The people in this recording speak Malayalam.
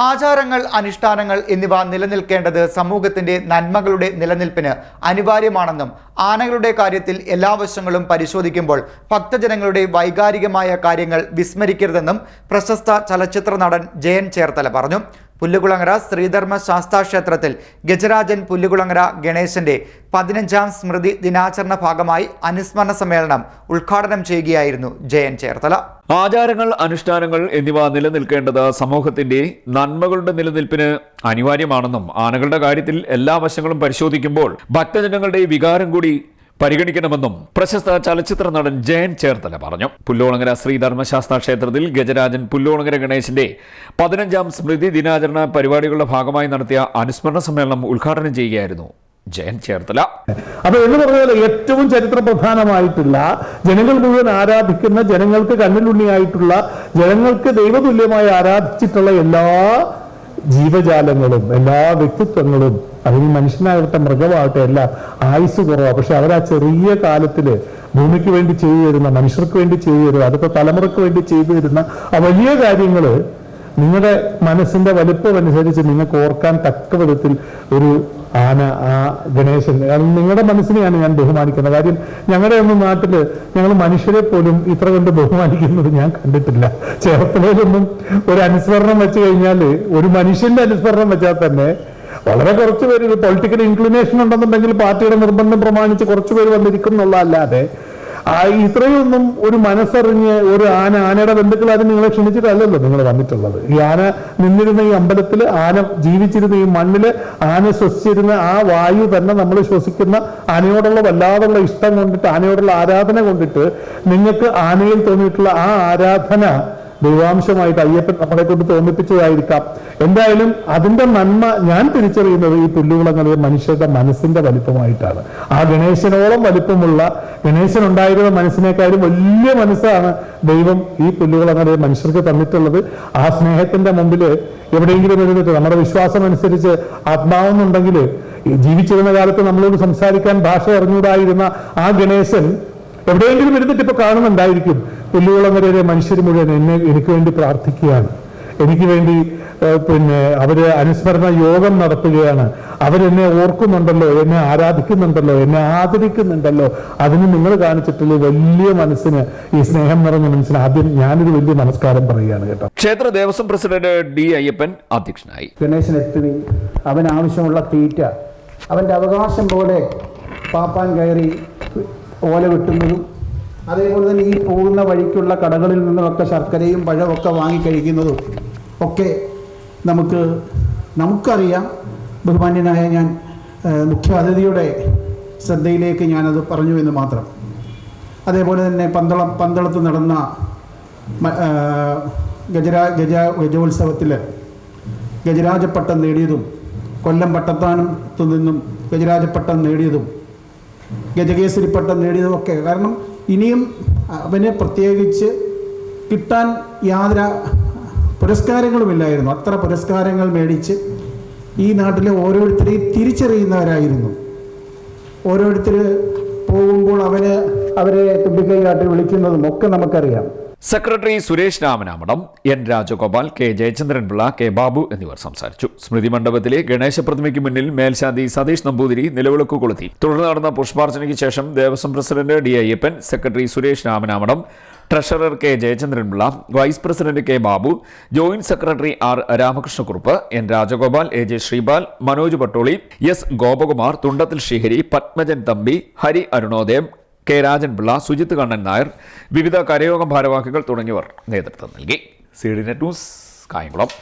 ആചാരങ്ങൾ അനുഷ്ഠാനങ്ങൾ എന്നിവ നിലനിൽക്കേണ്ടത് സമൂഹത്തിന്റെ നന്മകളുടെ നിലനിൽപ്പിന് അനിവാര്യമാണെന്നും ആനകളുടെ കാര്യത്തിൽ എല്ലാ വശങ്ങളും പരിശോധിക്കുമ്പോൾ ഭക്തജനങ്ങളുടെ വൈകാരികമായ കാര്യങ്ങൾ വിസ്മരിക്കരുതെന്നും പ്രശസ്ത ചലച്ചിത്ര നടൻ ജയൻ ചേർത്തല പറഞ്ഞു. പുല്ലുകുളങ്ങര ശ്രീധർമ്മ ശാസ്താ ക്ഷേത്രത്തിൽ ഗജരാജൻ പുല്ലുകുളങ്ങര ഗണേശന്റെ പതിനഞ്ചാം സ്മൃതി ദിനാചരണ ഭാഗമായി അനുസ്മരണ സമ്മേളനം ഉദ്ഘാടനം ചെയ്യുകയായിരുന്നു ജയൻ ചേർത്തല. ആചാരങ്ങൾ അനുഷ്ഠാനങ്ങൾ എന്നിവ നിലനിൽക്കേണ്ടത് സമൂഹത്തിന്റെ നന്മകളുടെ നിലനിൽപ്പിന് അനിവാര്യമാണെന്നും ആനകളുടെ കാര്യത്തിൽ എല്ലാ വശങ്ങളും പരിശോധിക്കുമ്പോൾ ഭക്തജനങ്ങളുടെ വികാരം കൂടി പരിഗണിക്കണമെന്നും പ്രശസ്ത ചലച്ചിത്ര നടൻ ജയൻ ചേർത്തല പറഞ്ഞു. പുല്ലോളങ്ങര ശ്രീധർമ്മശാസ്ത്ര ക്ഷേത്രത്തിൽ ഗജരാജൻ പുല്ലോളങ്ങര ഗണേശന്റെ പതിനഞ്ചാം സ്മൃതി ദിനാചരണ പരിപാടികളുടെ ഭാഗമായി നടത്തിയ അനുസ്മരണ സമ്മേളനം ഉദ്ഘാടനം ചെയ്യുകയായിരുന്നു ജയൻ ചേർത്തല. അപ്പൊ എന്ന് പറഞ്ഞാൽ ഏറ്റവും ചരിത്ര പ്രധാനമായിട്ടുള്ള ജനങ്ങൾ മുഴുവൻ ആരാധിക്കുന്ന ജനങ്ങൾക്ക് കണ്ണിലുണ്ണിയായിട്ടുള്ള ജനങ്ങൾക്ക് ദൈവതുല്യമായി ആരാധിച്ചിട്ടുള്ള എല്ലാ ജീവജാലങ്ങളും എല്ലാ വ്യക്തിത്വങ്ങളും അല്ലെങ്കിൽ മനുഷ്യനാകട്ടെ മൃഗമാകട്ടെ എല്ലാം ആയുസ് കുറവാണ് പക്ഷെ അവർ ആ ചെറിയ കാലത്തിൽ ഭൂമിക്ക് വേണ്ടി ചെയ്തു തരുന്ന മനുഷ്യർക്ക് വേണ്ടി ചെയ്തു തരുന്ന അടുത്ത തലമുറയ്ക്ക് വേണ്ടി ചെയ്തു തരുന്ന ആ വലിയ കാര്യങ്ങൾ നിങ്ങളുടെ മനസ്സിന്റെ വലുപ്പം അനുസരിച്ച് നിങ്ങൾക്ക് ഓർക്കാൻ തക്ക വിധത്തിൽ ഒരു ആന ആ ഗണേശൻ നിങ്ങളുടെ മനസ്സിനെയാണ് ഞാൻ ബഹുമാനിക്കുന്നത്. കാര്യം ഞങ്ങളുടെ ഒന്നും നാട്ടിൽ ഞങ്ങൾ മനുഷ്യരെ പോലും ഇത്ര കൊണ്ട് ബഹുമാനിക്കുന്നത് ഞാൻ കണ്ടിട്ടില്ല. ചേർത്തലയിലൊന്നും ഒരു അനുസ്മരണം വെച്ച് കഴിഞ്ഞാൽ ഒരു മനുഷ്യന്റെ അനുസ്മരണം വെച്ചാൽ തന്നെ വളരെ കുറച്ച് പേര് പൊളിറ്റിക്കൽ ഇൻക്ലിനേഷൻ ഉണ്ടെന്നുണ്ടെങ്കിൽ പാർട്ടിയുടെ നിർബന്ധം പ്രമാണിച്ച് കുറച്ച് പേര് വന്നിരിക്കും എന്നുള്ളതല്ലാതെ ഇത്രയൊന്നും ഒരു മനസ്സറിഞ്ഞ് ഒരു ആന ആനയുടെ ബന്ധുക്കൾ അത് നിങ്ങളെ ക്ഷണിച്ചിട്ടല്ലല്ലോ നിങ്ങൾ വന്നിട്ടുള്ളത്. ഈ ആന നിന്നിരുന്ന ഈ അമ്പലത്തിൽ ആന ജീവിച്ചിരുന്ന ഈ മണ്ണിൽ ആന ശ്വസിച്ചിരുന്ന ആ വായു തന്നെ നമ്മൾ ശ്വസിക്കുന്ന ആനയോടുള്ള വല്ലാതുള്ള ഇഷ്ടം കൊണ്ടിട്ട് ആനയോടുള്ള ആരാധന കൊണ്ടിട്ട് നിങ്ങൾക്ക് ആനയിൽ തോന്നിയിട്ടുള്ള ആ ആരാധന ദൈവാംശമായിട്ട് അയ്യപ്പൻ നമ്മളെ കൊണ്ട് തോന്നിപ്പിച്ചതായിരിക്കാം. എന്തായാലും അതിന്റെ നന്മ ഞാൻ തിരിച്ചറിയുന്നത് ഈ പുല്ലുകുളങ്ങളിൽ മനുഷ്യരുടെ മനസ്സിന്റെ വലിപ്പമായിട്ടാണ്. ആ ഗണേശനോളം വലിപ്പമുള്ള ഗണേശൻ ഉണ്ടായിരുന്ന മനസ്സിനേക്കാളും വലിയ മനസ്സാണ് ദൈവം ഈ പുല്ലുകുളങ്ങളിൽ മനുഷ്യർക്ക് തന്നിട്ടുള്ളത്. ആ സ്നേഹത്തിന്റെ മുമ്പിൽ എവിടെയെങ്കിലും ഇരുന്നിട്ട് നമ്മുടെ വിശ്വാസം അനുസരിച്ച് ആത്മാവെന്നുണ്ടെങ്കിൽ ജീവിച്ചിരുന്ന കാലത്ത് നമ്മളോട് സംസാരിക്കാൻ ഭാഷ അറിഞ്ഞൂടായിരുന്ന ആ ഗണേശൻ എവിടെയെങ്കിലും ഇരുന്നിട്ട് ഇപ്പൊ കാണുന്നുണ്ടായിരിക്കും. പുല്ലുകുളങ്ങരയിലെ മനുഷ്യർ മുഴുവൻ എന്നെ എനിക്ക് വേണ്ടി പ്രാർത്ഥിക്കുകയാണ്. എനിക്ക് വേണ്ടി പിന്നെ അവർ അനുസ്മരണ യോഗം നടത്തുകയാണ്. അവരെന്നെ ഓർക്കുന്നുണ്ടല്ലോ എന്നെ ആരാധിക്കുന്നുണ്ടല്ലോ എന്നെ ആദരിക്കുന്നുണ്ടല്ലോ. അതിന് നിങ്ങൾ കാണിച്ചിട്ടുള്ള വലിയ മനസ്സിന് ഈ സ്നേഹം നിറഞ്ഞ മനസ്സിന് ആദ്യം ഞാനൊരു വലിയ നമസ്കാരം പറയുകയാണ് കേട്ടോ. ക്ഷേത്ര ദേവസ്വം പ്രസിഡന്റ് ഡി അയ്യപ്പൻ അധ്യക്ഷനായി. ഗണേശൻ എത്തി അവൻ ആവശ്യമുള്ള തീറ്റ. അവന്റെ അവകാശം പോലെ പാപ്പാൻ കയറി ഓല വെട്ടുന്നതും അതേപോലെ തന്നെ ഈ പോകുന്ന വഴിക്കുള്ള കടകളിൽ നിന്നുമൊക്കെ ശർക്കരയും പഴമൊക്കെ വാങ്ങിക്കഴിക്കുന്നതും ഒക്കെ നമുക്ക് നമുക്കറിയാം. ബഹുമാന്യനായ ഞാൻ മുഖ്യ അതിഥിയുടെ ശ്രദ്ധയിലേക്ക് ഞാനത് പറഞ്ഞു എന്ന് മാത്രം. അതേപോലെ തന്നെ പന്തളം പന്തളത്ത് നടന്ന ഗജരാ ഗജ ഗജോത്സവത്തിൽ ഗജരാജപ്പട്ടം നേടിയതും കൊല്ലം പട്ടത്താനത്തു നിന്നും ഗജരാജപ്പട്ടം നേടിയതും ഗജകേസരി പട്ടം നേടിയതും ഒക്കെ കാരണം ഇനിയും അവന് പ്രത്യേകിച്ച് കിട്ടാൻ യാതൊരു പുരസ്കാരങ്ങളുമില്ലായിരുന്നു. അത്ര പുരസ്കാരങ്ങൾ മേടിച്ച് ഈ നാട്ടിലെ ഓരോരുത്തരെയും തിരിച്ചറിയുന്നവരായിരുന്നു. ഓരോരുത്തർ പോകുമ്പോൾ അവന് അവരെ തുമ്പിക്കൈ കാട്ടി വിളിക്കുന്നതും ഒക്കെ നമുക്കറിയാം. Secretary Suresh Ramanamadam N Rajagopal K Jayachandran Pillai K Babu എന്നിവർ സംസാരിച്ചു. സ്മൃതി മണ്ഡപത്തിലെ ഗണേശ പ്രതിമയ്ക്ക് മുന്നിൽ മേൽശാന്തി സതീഷ് നമ്പൂതിരി നിലവിളക്ക് കൊളുത്തി. തുടർന്ന് നടന്ന പുഷ്പാർച്ചനയ്ക്ക് ശേഷം Devaswom president D Ayyappan secretary Suresh Ramanamadam treasurer K Jayachandran Pillai vice president K Babu joint secretary R Ramakrishna Kurup N Rajagopal A J Sreepal Manoj Pattoli S Gopakumar Thundathil Sreehari Padmajan Thampi Hari Arunodayam K Rajan Pillai Sujith Kannan Nair വിവിധ കരയോഗം ഭാരവാഹികൾ തുടങ്ങിയവർ നേതൃത്വം നൽകി. C D net news Kayamkulam.